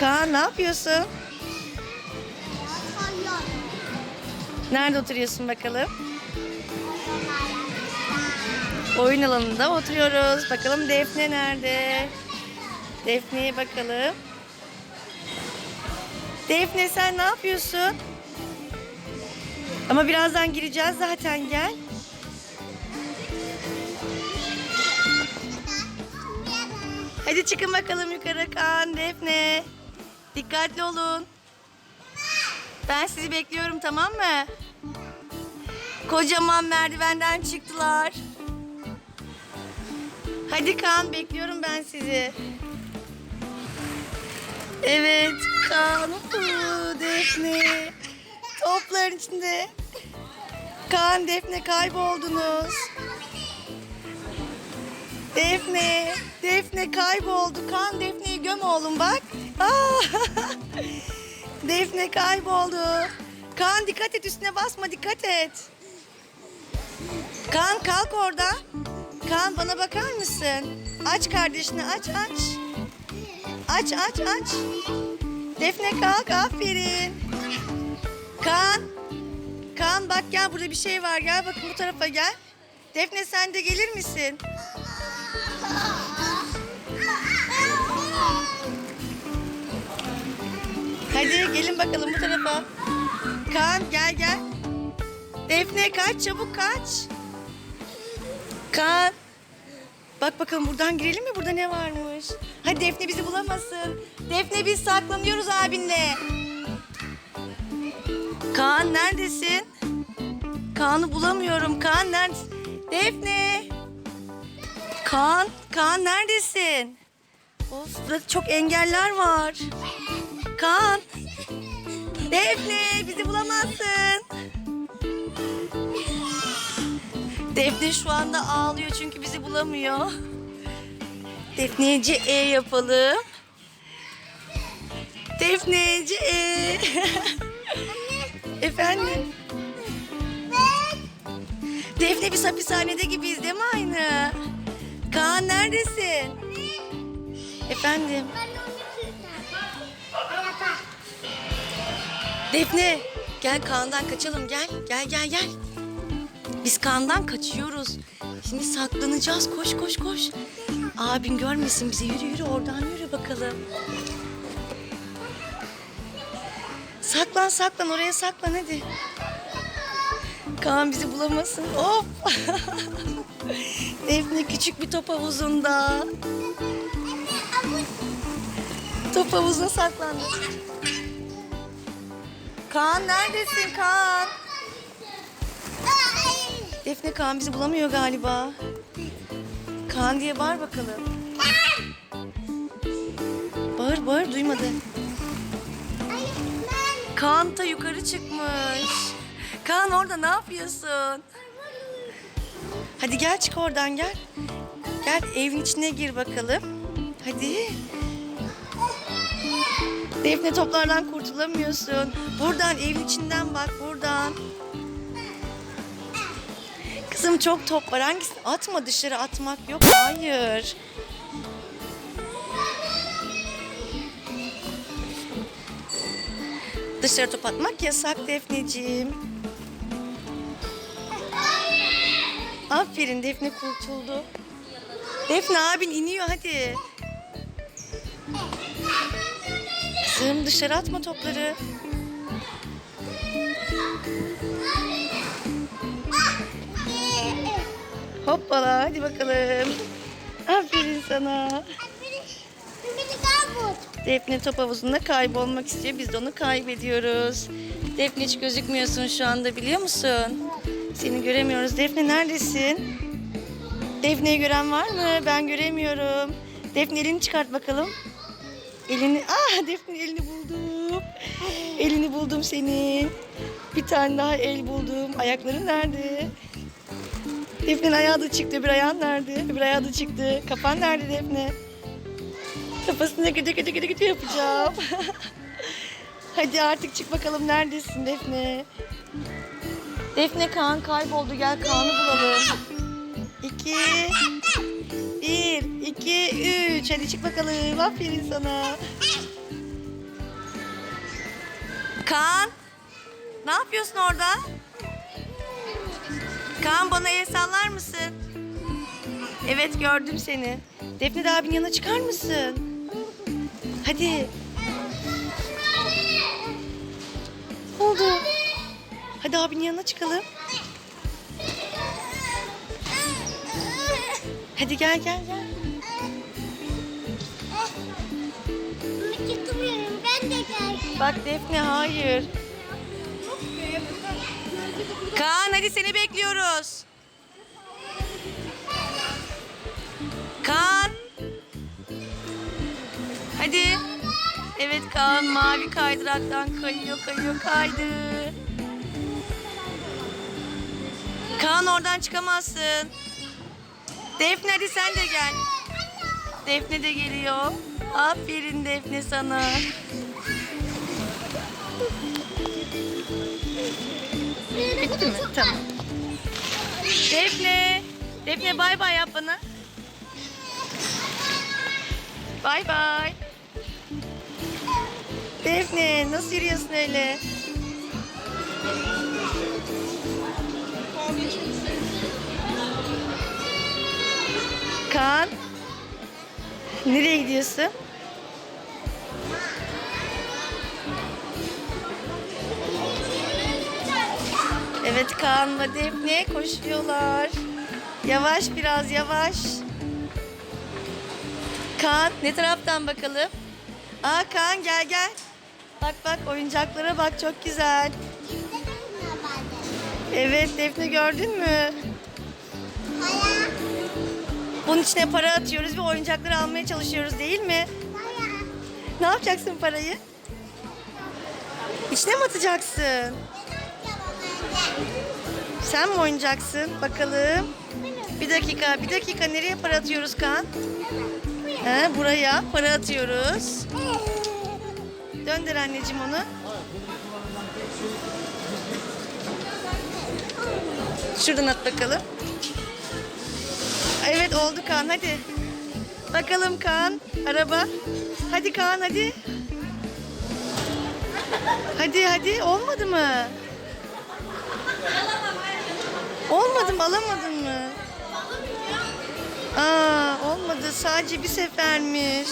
Kaan ne yapıyorsun? Nerede oturuyorsun bakalım? Oyun alanında oturuyoruz. Bakalım Defne nerede? Defne'ye bakalım. Defne sen ne yapıyorsun? Ama birazdan gireceğiz zaten gel. Hadi çıkın bakalım yukarı Kaan, Defne. Dikkatli olun. Ben sizi bekliyorum tamam mı? Kocaman merdivenden çıktılar. Hadi Kaan bekliyorum ben sizi. Evet Kaan, uuu, Defne. Topların içinde. Kaan, Defne kayboldunuz. Defne, Defne kayboldu. Kaan Defne'yi göm oğlum bak. Aa! Defne kayboldu. Kaan dikkat et üstüne basma dikkat et. Kaan kalk oradan. Kaan bana bakar mısın? Aç kardeşini aç aç. Aç aç aç. Defne kalk aferin. Kaan. Kaan bak gel burada bir şey var gel bakın bu tarafa gel. Defne sen de gelir misin? Gelin bakalım bu tarafa. Kaan gel gel. Defne kaç çabuk kaç. Kaan. Bak bakalım buradan girelim mi? Burada ne varmış? Hadi Defne bizi bulamasın. Defne biz saklanıyoruz abinle. Kaan neredesin? Kaan'ı bulamıyorum. Kaan neredesin? Defne. Kaan, Kaan neredesin? Of burada çok engeller var. Kaan. Defne bizi bulamazsın. Defne şu anda ağlıyor çünkü bizi bulamıyor. Defne'ye C E yapalım. Defne'ye C E. Efendim? Defne biz hapishanede gibiyiz değil mi aynı? Kaan neredesin? Efendim? Defne gel Kaan'dan kaçalım gel. Gel gel gel. Biz Kaan'dan kaçıyoruz. Şimdi saklanacağız. Koş koş koş. Abin görmesin bizi. Yürü yürü oradan yürü bakalım. Saklan saklan oraya saklan hadi. Kaan bizi bulamasın. Hop. Defne küçük bir top havuzunda. Top havuzuna saklandı. Kaan neredesin Kaan? Defne Kaan bizi bulamıyor galiba. Kaan diye bağır bakalım. Bağır bağır duymadı. Kaan da yukarı çıkmış. Kaan orada ne yapıyorsun? Hadi gel çık oradan gel. Gel evin içine gir bakalım. Hadi. Defne toplardan kurtulamıyorsun. Buradan evin içinden bak buradan. Kızım çok top var. Hangisini? Atma dışarı atmak yok. Hayır. Dışarı top atmak yasak Defneciğim. Aferin Defne kurtuldu. Defne abin iniyor hadi. Kızım dışarı atma topları. Hoppala hadi bakalım. Aferin sana. Defne top havuzunda kaybolmak istiyor. Biz de onu kaybediyoruz. Defne hiç gözükmüyorsun şu anda biliyor musun? Seni göremiyoruz. Defne neredesin? Defne'yi gören var mı? Ben göremiyorum. Defne elini çıkart bakalım. Elini... Ah Defne elini buldum. Elini buldum senin. Bir tane daha el buldum. Ayakların nerede? Defne'nin ayağı da çıktı. Bir ayağın nerede? Bir ayağı da çıktı. Kafan nerede Defne? Kafasına gıdı gıdı gıdı gıdı yapacağım. Hadi artık çık bakalım neredesin Defne? Defne Kaan kayboldu. Gel Kaan'ı bulalım. İki, bir, iki, üç. Hadi çık bakalım. Aferin sana. Kaan. Ne yapıyorsun orada? Kaan bana el sallar mısın? Evet gördüm seni. Defne de abinin yanına çıkar mısın? Hadi. Oldu? Hadi abinin yanına çıkalım. Hadi gel gel gel. Bak Defne hayır. Kaan hadi seni bekliyoruz. Kaan. Hadi. Evet Kaan mavi kaydıraktan kayıyor kayıyor kaydı. Kaan oradan çıkamazsın. Defne hadi sen de gel. Defne de geliyor. Aferin Defne sana. Bitti mi? Tamam. Defne. Defne bay bay yap bana. Bay bay. Defne nasıl yürüyorsun öyle? Kaan. Nereye gidiyorsun? Evet Kaan'la Defne koşuyorlar. Yavaş biraz yavaş. Kaan ne taraftan bakalım? Aa Kaan gel gel. Bak bak oyuncaklara bak çok güzel. Evet Defne gördün mü? Hala. Bunun içine para atıyoruz ve oyuncakları almaya çalışıyoruz değil mi? Ne yapacaksın parayı? İçine mi atacaksın? Sen mi oynayacaksın? Bakalım. Bir dakika, bir dakika. Nereye para atıyoruz Kaan? He, buraya para atıyoruz. Döndür anneciğim onu. Şuradan at bakalım. Evet oldu Kaan hadi. Bakalım Kaan. Araba. Hadi Kaan hadi. Hadi hadi olmadı mı? Olmadı mı alamadın mı? Aa olmadı sadece bir sefermiş.